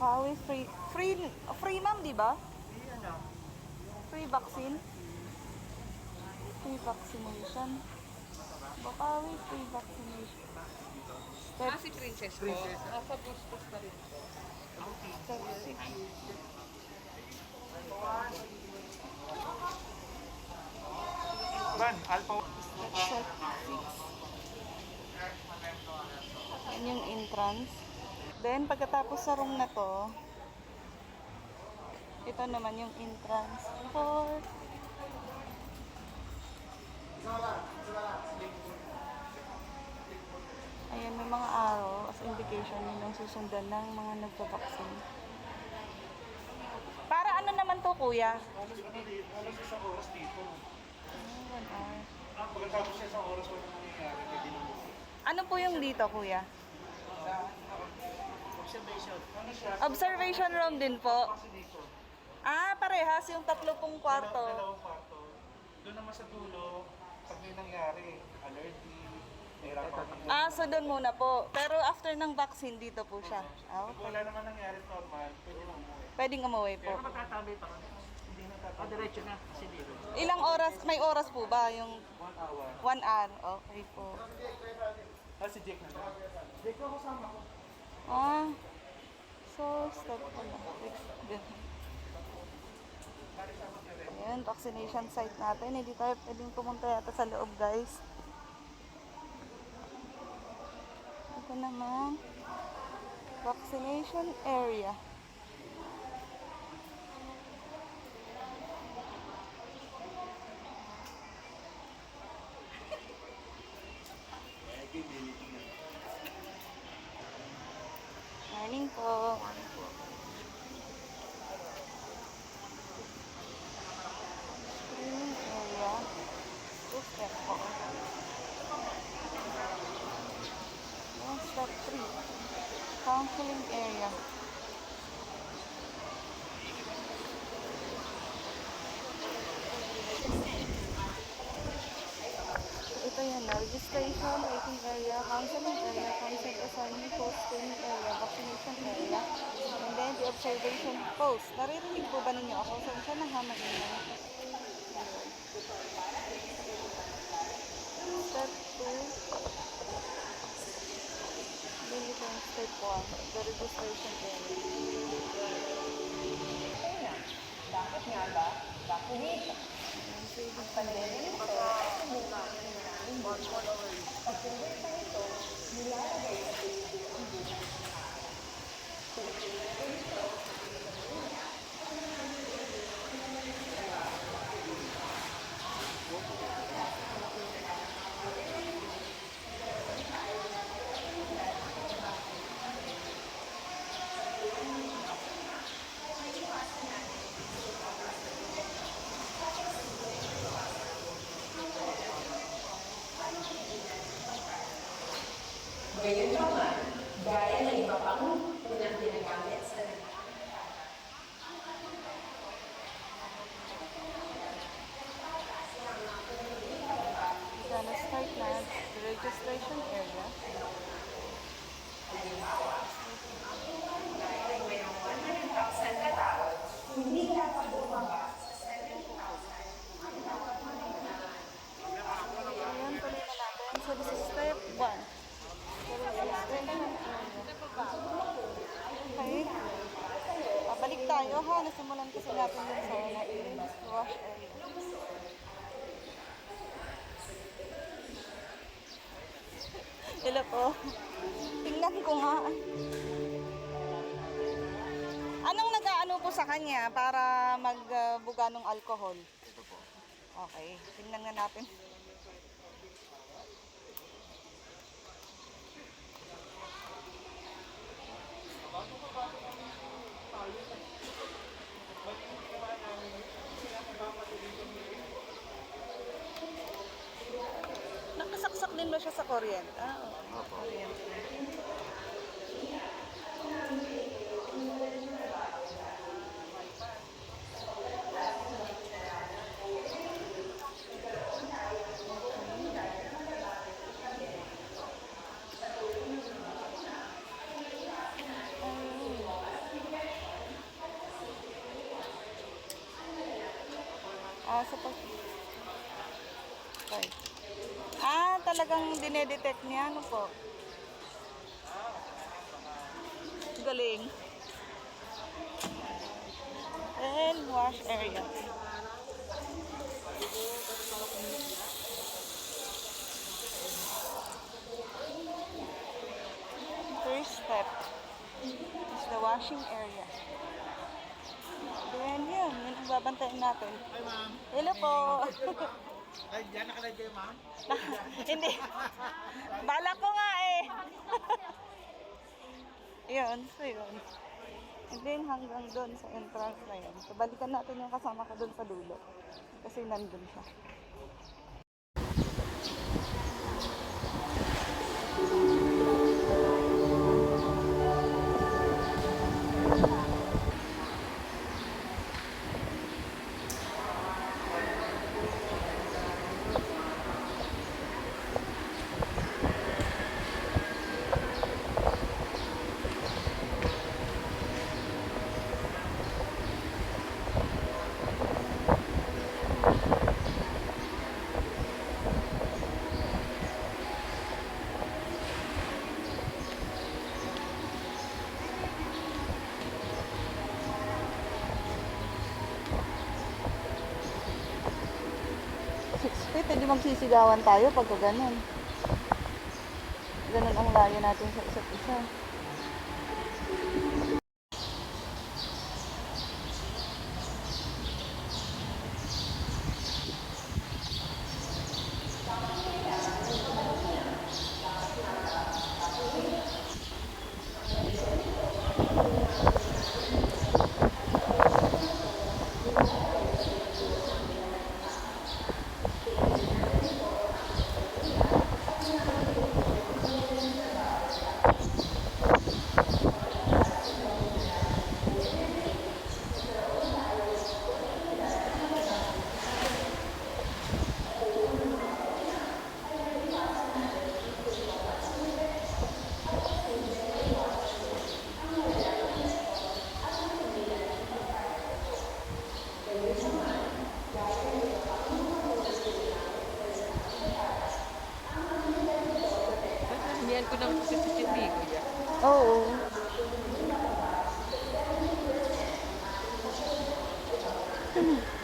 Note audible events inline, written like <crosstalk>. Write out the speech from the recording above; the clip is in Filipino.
Bukawi free, free, free ma'am, di ba? Ano. Free vaccine. Free vaccination. Bukawi free vaccination. Step, Ah, si Princess po. Princess. Nasa bustos na rin po. step 6. Ban, alpha. Step 6. Yan yung entrance. Then, pagkatapos sa room na to, ito naman yung entrance for Ayan, may mga arrow as indication yun ang susundan ng mga nagpa-vaccine. Para ano naman to, kuya? Alas ano dito, alas isang oras dito. Oh, one hour. Ah, pagkatapos sa isang oras wala nangyayari. Ano po yung dito, kuya? Observation. Ano siya? Observation room din po. Ah, parehas yung tatlo pong kwarto. Dalawang kwarto. Doon naman sa dulo, pag may nangyari, allergy, nahirapan. Ah, so doon muna po. Pero after ng vaccine, dito po siya. Ah, Pag okay. wala naman nangyari normal, pwede na umuwi. Pwedeng umuwi po. Pero matatabay pa kami. Hindi na tatabay. Ah, diretso na. Kasi dito. Ilang oras, may oras po ba? Yung One hour. one hour? Okay po. Ah, si Jake na lang. Jake ko kasama ko. Ah, so step ko na. Ayan, vaccination site natin. Hindi tayo pwedeng pumunta yata sa loob, guys. Ito naman, vaccination area. 3. Counseling area. Ito yan na. Registration, waiting area, counseling area, consent assignment post, training area, uh, area, and then the observation post. Naririnig po ba ninyo ako? Saan siya nahaman ninyo? Step 2. Dili ko yung step 1. The registration area. Bakit nga ba? Vaccination. Saving Pandemic ito, ito muna ang namin Pag conversa ito, nilalagay sa Gracias. Start na registration area. hindi bumaba Ayan, tuloy na natin. So, step 1. The registration area. Okay. Ah, balik tayo ha. Nasimulan kasi natin dun sa. Wash area. Hello po. Tingnan ko nga. Anong nag-ano po sa kanya para magbuga ng alcohol? Ito po. Okay, tingnan nga natin. Nakasaksak din ba siya sa kuryente? Ah, oo. Opo. Kuryente. Ah, sa. Okay. Talagang dinedetect niya, ano po? Galing. And wash area. First step is the washing area. Then yun, yun ang babantayan natin. Hello po. <laughs> Ay, diyan nakalagay, ma'am. <laughs> Hindi. Bala ko nga eh. <laughs> yun, so yun. And then hanggang doon sa entrance na yun. So balikan natin yung kasama ko doon sa dulo. Kasi nandun siya. Hindi magsisigawan tayo pagka ganun. Ganun ang layo natin sa isa't isa. 着。